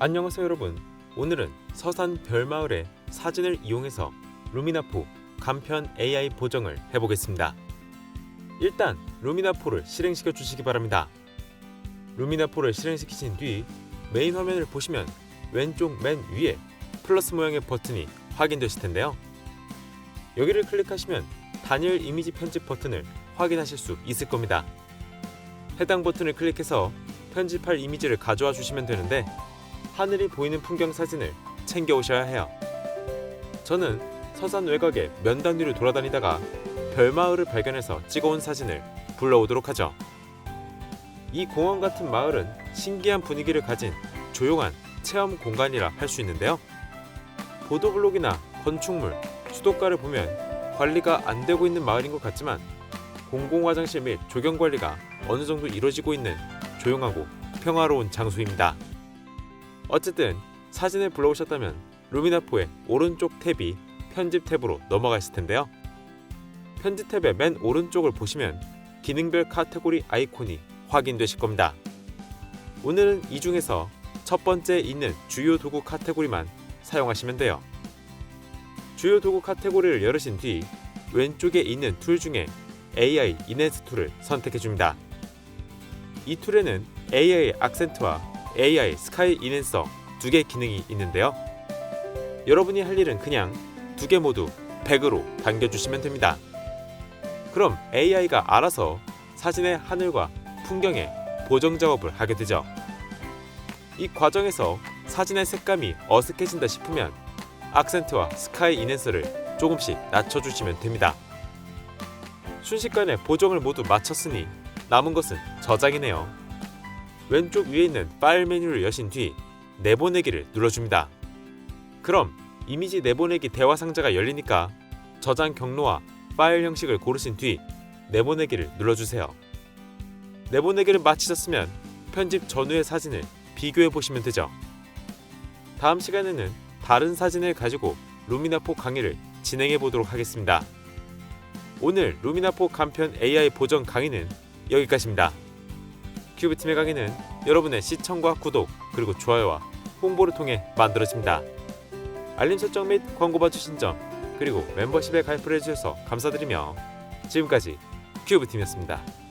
안녕하세요 여러분. 오늘은 서산 별마을의 사진을 이용해서 루미나포 간편 AI 보정을 해보겠습니다. 일단 루미나포를 실행시켜 주시기 바랍니다. 루미나포를 실행시키신 뒤 메인 화면을 보시면 왼쪽 맨 위에 플러스 모양의 버튼이 확인되실 텐데요. 여기를 클릭하시면 단일 이미지 편집 버튼을 확인하실 수 있을 겁니다. 해당 버튼을 클릭해서 편집할 이미지를 가져와 주시면 되는데 하늘이 보이는 풍경 사진을 챙겨 오셔야 해요. 저는 서산 외곽의 면단 위를 돌아다니다가 별마을을 발견해서 찍어온 사진을 불러오도록 하죠. 이 공원 같은 마을은 신기한 분위기를 가진 조용한 체험 공간이라 할 수 있는데요. 보도블록이나 건축물, 수도가를 보면 관리가 안 되고 있는 마을인 것 같지만 공공화장실 및 조경 관리가 어느 정도 이루어지고 있는 조용하고 평화로운 장소입니다. 어쨌든 사진을 불러오셨다면 루미나포의 오른쪽 탭이 편집 탭으로 넘어가 있을 텐데요. 편집 탭의 맨 오른쪽을 보시면 기능별 카테고리 아이콘이 확인되실 겁니다. 오늘은 이 중에서 첫 번째 있는 주요 도구 카테고리만 사용하시면 돼요. 주요 도구 카테고리를 열으신 뒤 왼쪽에 있는 툴 중에 AI 이넨스 툴을 선택해 줍니다. 이 툴에는 AI 악센트와 AI 스카이 이넨서 두 개 기능이 있는데요. 여러분이 할 일은 그냥 두 개 모두 100으로 당겨주시면 됩니다. 그럼 AI가 알아서 사진의 하늘과 풍경에 보정 작업을 하게 되죠. 이 과정에서 사진의 색감이 어색해진다 싶으면 악센트와 스카이 이넨서를 조금씩 낮춰주시면 됩니다. 순식간에 보정을 모두 마쳤으니 남은 것은 저장이네요. 왼쪽 위에 있는 파일 메뉴를 여신 뒤 내보내기를 눌러줍니다. 그럼 이미지 내보내기 대화 상자가 열리니까 저장 경로와 파일 형식을 고르신 뒤 내보내기를 눌러주세요. 내보내기를 마치셨으면 편집 전후의 사진을 비교해 보시면 되죠. 다음 시간에는 다른 사진을 가지고 루미나포 강의를 진행해 보도록 하겠습니다. 오늘 루미나포 간편 AI 보정 강의는 여기까지입니다. 큐브팀의 강의는 여러분의 시청과 구독 그리고 좋아요와 홍보를 통해 만들어집니다. 알림 설정 및 광고 봐주신 점 그리고 멤버십에 가입을 해주셔서 감사드리며 지금까지 큐브팀이었습니다.